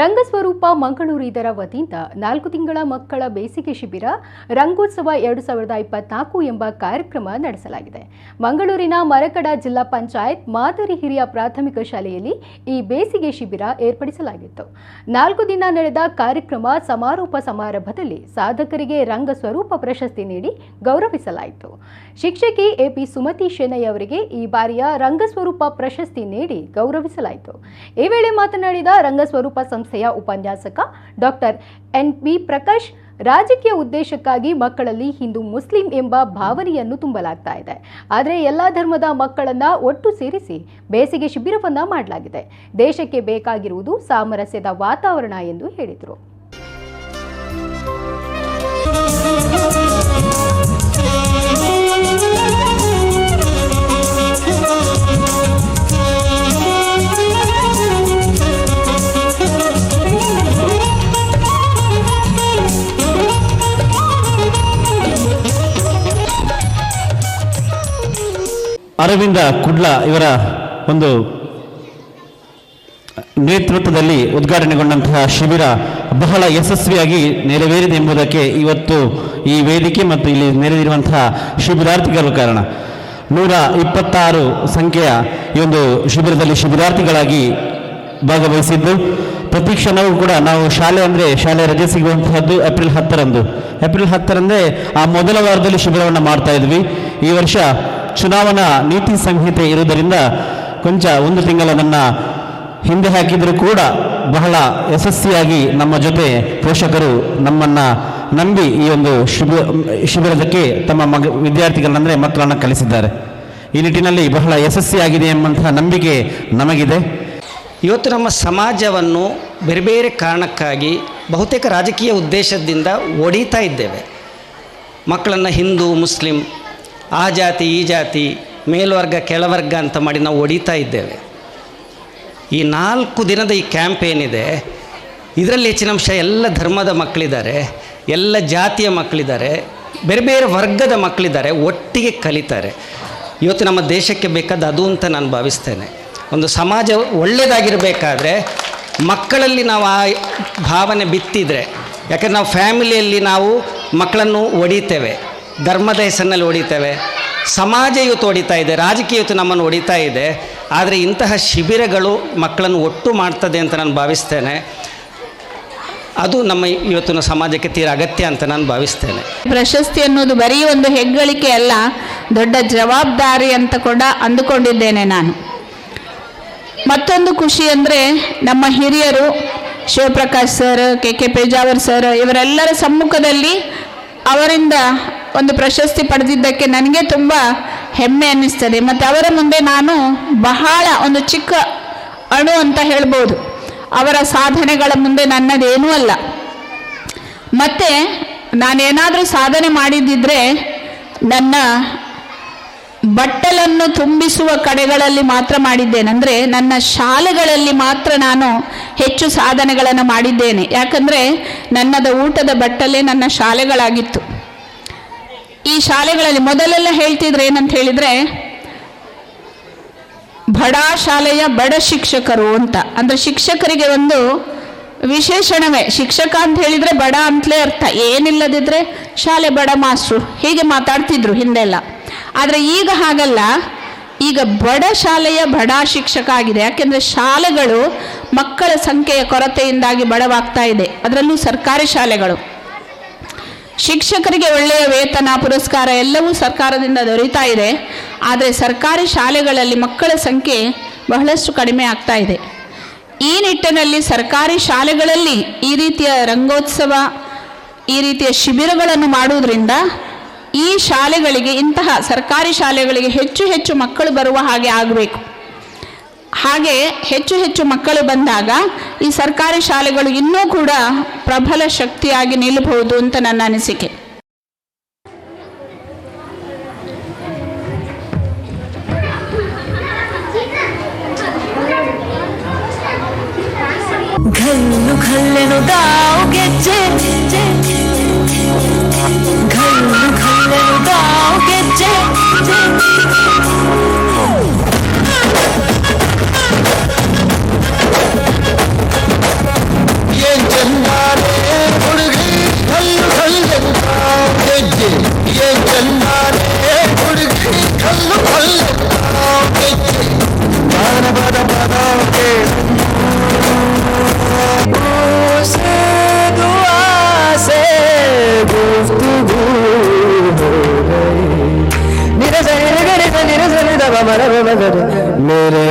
ರಂಗಸ್ವರೂಪ ಮಂಗಳೂರು ಇದರ ವತಿಯಿಂದ ನಾಲ್ಕು ತಿಂಗಳ ಮಕ್ಕಳ ಬೇಸಿಗೆ ಶಿಬಿರ, ರಂಗೋತ್ಸವ ಎರಡು ಸಾವಿರದ ಇಪ್ಪತ್ನಾಲ್ಕು ಎಂಬ ಕಾರ್ಯಕ್ರಮ ನಡೆಸಲಾಗಿದೆ. ಮಂಗಳೂರಿನ ಮರಕಡ ಜಿಲ್ಲಾ ಪಂಚಾಯತ್ ಮಾದರಿ ಹಿರಿಯ ಪ್ರಾಥಮಿಕ ಶಾಲೆಯಲ್ಲಿ ಈ ಬೇಸಿಗೆ ಶಿಬಿರ ಏರ್ಪಡಿಸಲಾಗಿತ್ತು. ನಾಲ್ಕು ದಿನ ನಡೆದ ಕಾರ್ಯಕ್ರಮ ಸಮಾರೋಪ ಸಮಾರಂಭದಲ್ಲಿ ಸಾಧಕರಿಗೆ ರಂಗಸ್ವರೂಪ ಪ್ರಶಸ್ತಿ ನೀಡಿ ಗೌರವಿಸಲಾಯಿತು. ಶಿಕ್ಷಕಿ ಎಪಿ ಸುಮತಿ ಶೆನೈ ಅವರಿಗೆ ಈ ಬಾರಿಯ ರಂಗಸ್ವರೂಪ ಪ್ರಶಸ್ತಿ ನೀಡಿ ಗೌರವಿಸಲಾಯಿತು. ಈ ವೇಳೆ ಮಾತನಾಡಿದ ರಂಗಸ್ವರೂಪ ಸಂಸ್ಥೆಯ ಉಪನ್ಯಾಸಕ ಡಾಕ್ಟರ್ ಎನ್ ಪಿ ಪ್ರಕಾಶ್. ರಾಜಕೀಯ ಉದ್ದೇಶಕ್ಕಾಗಿ ಮಕ್ಕಳಲ್ಲಿ ಹಿಂದೂ ಮುಸ್ಲಿಂ ಎಂಬ ಭಾವನೆಯನ್ನು ತುಂಬಲಾಗ್ತಾ ಇದೆ. ಆದರೆ ಎಲ್ಲ ಧರ್ಮದ ಮಕ್ಕಳನ್ನ ಒಟ್ಟು ಸೇರಿಸಿ ಬೇಸಿಗೆ ಶಿಬಿರವನ್ನ ಮಾಡಲಾಗಿದೆ. ದೇಶಕ್ಕೆ ಬೇಕಾಗಿರುವುದು ಸಾಮರಸ್ಯದ ವಾತಾವರಣ ಎಂದು ಹೇಳಿದರು. ಅರವಿಂದ ಕುಡ್ಲ ಇವರ ಒಂದು ನೇತೃತ್ವದಲ್ಲಿ ಉದ್ಘಾಟನೆಗೊಂಡಂತಹ ಶಿಬಿರ ಬಹಳ ಯಶಸ್ವಿಯಾಗಿ ನೆರವೇರಿದೆ ಎಂಬುದಕ್ಕೆ ಇವತ್ತು ಈ ವೇದಿಕೆ ಮತ್ತು ಇಲ್ಲಿ ನೆರೆದಿರುವಂತಹ ಶಿಬಿರಾರ್ಥಿಗಳು ಕಾರಣ. ನೂರ ಇಪ್ಪತ್ತಾರು ಸಂಖ್ಯೆಯ ಈ ಒಂದು ಶಿಬಿರದಲ್ಲಿ ಶಿಬಿರಾರ್ಥಿಗಳಾಗಿ ಭಾಗವಹಿಸಿದ್ದು. ಪ್ರತಿ ಕ್ಷಣವೂ ಕೂಡ ನಾವು ಶಾಲೆ ಅಂದರೆ ಶಾಲೆ ರಜೆ ಸಿಗುವಂತಹದ್ದು ಏಪ್ರಿಲ್ ಹತ್ತರಂದು. ಏಪ್ರಿಲ್ ಹತ್ತರಂದೇ ಆ ಮೊದಲ ವಾರದಲ್ಲಿ ಶಿಬಿರವನ್ನು ಮಾಡ್ತಾ ಇದ್ವಿ. ಈ ವರ್ಷ ಚುನಾವಣಾ ನೀತಿ ಸಂಹಿತೆ ಇರುವುದರಿಂದ ಕೊಂಚ ಒಂದು ತಿಂಗಳನ್ನು ಹಿಂದೆ ಹಾಕಿದರೂ ಕೂಡ ಬಹಳ ಯಶಸ್ವಿಯಾಗಿ ನಮ್ಮ ಜೊತೆ ಪೋಷಕರು ನಮ್ಮನ್ನು ನಂಬಿ ಈ ಒಂದು ಶಿಬಿರ, ಶಿಬಿರದಕ್ಕೆ ತಮ್ಮ ಮಗ, ವಿದ್ಯಾರ್ಥಿಗಳನ್ನಂದರೆ ಮಕ್ಕಳನ್ನು ಕಲಿಸಿದ್ದಾರೆ ಈ ನಿಟ್ಟಿನಲ್ಲಿ ಬಹಳ ಯಶಸ್ವಿಯಾಗಿದೆ ಎಂಬಂತಹ ನಂಬಿಕೆ ನಮಗಿದೆ. ಇವತ್ತು ನಮ್ಮ ಸಮಾಜವನ್ನು ಬೇರೆ ಬೇರೆ ಕಾರಣಕ್ಕಾಗಿ ಬಹುತೇಕ ರಾಜಕೀಯ ಉದ್ದೇಶದಿಂದ ಒಡೀತಾ ಇದ್ದೇವೆ. ಮಕ್ಕಳನ್ನು ಹಿಂದೂ, ಮುಸ್ಲಿಂ ಆ ಜಾತಿ, ಈ ಜಾತಿ, ಮೇಲ್ವರ್ಗ, ಕೆಳವರ್ಗ ಅಂತ ಮಾಡಿ ನಾವು ಒಡೀತಾ ಇದ್ದೇವೆ. ಈ ನಾಲ್ಕು ದಿನದ ಈ ಕ್ಯಾಂಪ್ ಏನಿದೆ, ಇದರಲ್ಲಿ ಹೆಚ್ಚಿನ ಅಂಶ ಎಲ್ಲ ಧರ್ಮದ ಮಕ್ಕಳಿದ್ದಾರೆ, ಎಲ್ಲ ಜಾತಿಯ ಮಕ್ಕಳಿದ್ದಾರೆ, ಬೇರೆ ಬೇರೆ ವರ್ಗದ ಮಕ್ಕಳಿದ್ದಾರೆ, ಒಟ್ಟಿಗೆ ಕಲಿತಾರೆ. ಇವತ್ತು ನಮ್ಮ ದೇಶಕ್ಕೆ ಬೇಕಾದ ಅದು ಅಂತ ನಾನು ಭಾವಿಸ್ತೇನೆ. ಒಂದು ಸಮಾಜ ಒಳ್ಳೆಯದಾಗಿರಬೇಕಾದ್ರೆ ಮಕ್ಕಳಲ್ಲಿ ನಾವು ಆ ಭಾವನೆ ಬಿತ್ತಿದರೆ, ಯಾಕಂದರೆ ನಾವು ಫ್ಯಾಮಿಲಿಯಲ್ಲಿ ನಾವು ಮಕ್ಕಳನ್ನು ಒಡಿತೇವೆ. ಧರ್ಮದ ಹೆಸರಿನಲ್ಲಿ ಹೊಡಿತೇವೆ, ಸಮಾಜ ಇವತ್ತು ಹೊಡಿತಾ ಇದೆ, ರಾಜಕೀಯ ಇವತ್ತು ನಮ್ಮನ್ನು ಹೊಡಿತಾ ಇದೆ, ಆದರೆ ಇಂತಹ ಶಿಬಿರಗಳು ಮಕ್ಕಳನ್ನು ಒಟ್ಟು ಮಾಡ್ತದೆ ಅಂತ ನಾನು ಭಾವಿಸ್ತೇನೆ. ಅದು ನಮ್ಮ ಇವತ್ತಿನ ಸಮಾಜಕ್ಕೆ ತೀರ ಅಗತ್ಯ ಅಂತ ನಾನು ಭಾವಿಸ್ತೇನೆ. ಪ್ರಶಸ್ತಿ ಅನ್ನೋದು ಬರೀ ಒಂದು ಹೆಗ್ಗಳಿಕೆ ಅಲ್ಲ, ದೊಡ್ಡ ಜವಾಬ್ದಾರಿ ಅಂತ ಕೂಡ ಅಂದುಕೊಂಡಿದ್ದೇನೆ ನಾನು. ಮತ್ತೊಂದು ಖುಷಿ ಅಂದರೆ ನಮ್ಮ ಹಿರಿಯರು Shivaprakash sir, K K Pejavar sir, ಇವರೆಲ್ಲರ ಸಮ್ಮುಖದಲ್ಲಿ ಅವರಿಂದ ಒಂದು ಪ್ರಶಸ್ತಿ ಪಡೆದಿದ್ದಕ್ಕೆ ನನಗೆ ತುಂಬ ಹೆಮ್ಮೆ ಅನ್ನಿಸ್ತದೆ. ಮತ್ತು ಅವರ ಮುಂದೆ ನಾನು ಬಹಳ ಒಂದು ಚಿಕ್ಕ ಅಣು ಅಂತ ಹೇಳ್ಬೋದು. ಅವರ ಸಾಧನೆಗಳ ಮುಂದೆ ನನ್ನದೇನೂ ಅಲ್ಲ. ಮತ್ತು ನಾನೇನಾದರೂ ಸಾಧನೆ ಮಾಡಿದ್ದಿದ್ರೆ ನನ್ನ ಬಟ್ಟಲನ್ನು ತುಂಬಿಸುವ ಕಡೆಗಳಲ್ಲಿ ಮಾತ್ರ ಮಾಡಿದ್ದೇನೆಂದರೆ ನನ್ನ ಶಾಲೆಗಳಲ್ಲಿ ಮಾತ್ರ ನಾನು ಹೆಚ್ಚು ಸಾಧನೆಗಳನ್ನು ಮಾಡಿದ್ದೇನೆ. ಯಾಕಂದರೆ ನನ್ನದ ಊಟದ ಬಟ್ಟಲೇ ನನ್ನ ಶಾಲೆಗಳಾಗಿತ್ತು. ಈ ಶಾಲೆಗಳಲ್ಲಿ ಮೊದಲೆಲ್ಲ ಹೇಳ್ತಿದ್ರೆ ಏನಂತ ಹೇಳಿದರೆ, ಬಡ ಶಾಲೆಯ ಬಡ ಶಿಕ್ಷಕರು ಅಂತ. ಅಂದರೆ ಶಿಕ್ಷಕರಿಗೆ ಒಂದು ವಿಶೇಷಣವೇ. ಶಿಕ್ಷಕ ಅಂತ ಹೇಳಿದರೆ ಬಡ ಅಂತಲೇ ಅರ್ಥ. ಏನಿಲ್ಲದಿದ್ರೆ ಶಾಲೆ ಬಡ ಮಾಸ್ಟ್ರು. ಹೀಗೆ ಮಾತಾಡ್ತಿದ್ರು ಹಿಂದೆಲ್ಲ. ಆದರೆ ಈಗ ಹಾಗಲ್ಲ. ಈಗ ಬಡ ಶಾಲೆಯ ಬಡ ಶಿಕ್ಷಕ ಆಗಿದೆ. ಯಾಕೆಂದರೆ ಶಾಲೆಗಳು ಮಕ್ಕಳ ಸಂಖ್ಯೆಯ ಕೊರತೆಯಿಂದಾಗಿ ಬಡವಾಗ್ತಾ ಇದೆ. ಅದರಲ್ಲೂ ಸರ್ಕಾರಿ ಶಾಲೆಗಳು. ಶಿಕ್ಷಕರಿಗೆ ಒಳ್ಳೆಯ ವೇತನ, ಪುರಸ್ಕಾರ ಎಲ್ಲವೂ ಸರ್ಕಾರದಿಂದ ದೊರೀತಾ ಇದೆ. ಆದರೆ ಸರ್ಕಾರಿ ಶಾಲೆಗಳಲ್ಲಿ ಮಕ್ಕಳ ಸಂಖ್ಯೆ ಬಹಳಷ್ಟು ಕಡಿಮೆ ಆಗ್ತಾ ಇದೆ. ಈ ನಿಟ್ಟಿನಲ್ಲಿ ಸರ್ಕಾರಿ ಶಾಲೆಗಳಲ್ಲಿ ಈ ರೀತಿಯ ರಂಗೋತ್ಸವ, ಈ ರೀತಿಯ ಶಿಬಿರಗಳನ್ನು ಮಾಡುವುದರಿಂದ ಈ ಶಾಲೆಗಳಿಗೆ, ಇಂತಹ ಸರ್ಕಾರಿ ಶಾಲೆಗಳಿಗೆ ಹೆಚ್ಚು ಹೆಚ್ಚು ಮಕ್ಕಳು ಬರುವ ಹಾಗೆ ಆಗಬೇಕು. ಹಾಗೆ ಹೆಚ್ಚು ಹೆಚ್ಚು ಮಕ್ಕಳು ಬಂದಾಗ ಈ ಸರ್ಕಾರಿ ಶಾಲೆಗಳು ಇನ್ನೂ ಕೂಡ ಪ್ರಬಲ ಶಕ್ತಿಯಾಗಿ ನಿಲ್ಲಬಹುದು ಅಂತ ನನ್ನ ಅನಿಸಿಕೆ. ಗೆಜ್ಜೆ. আমার মেরে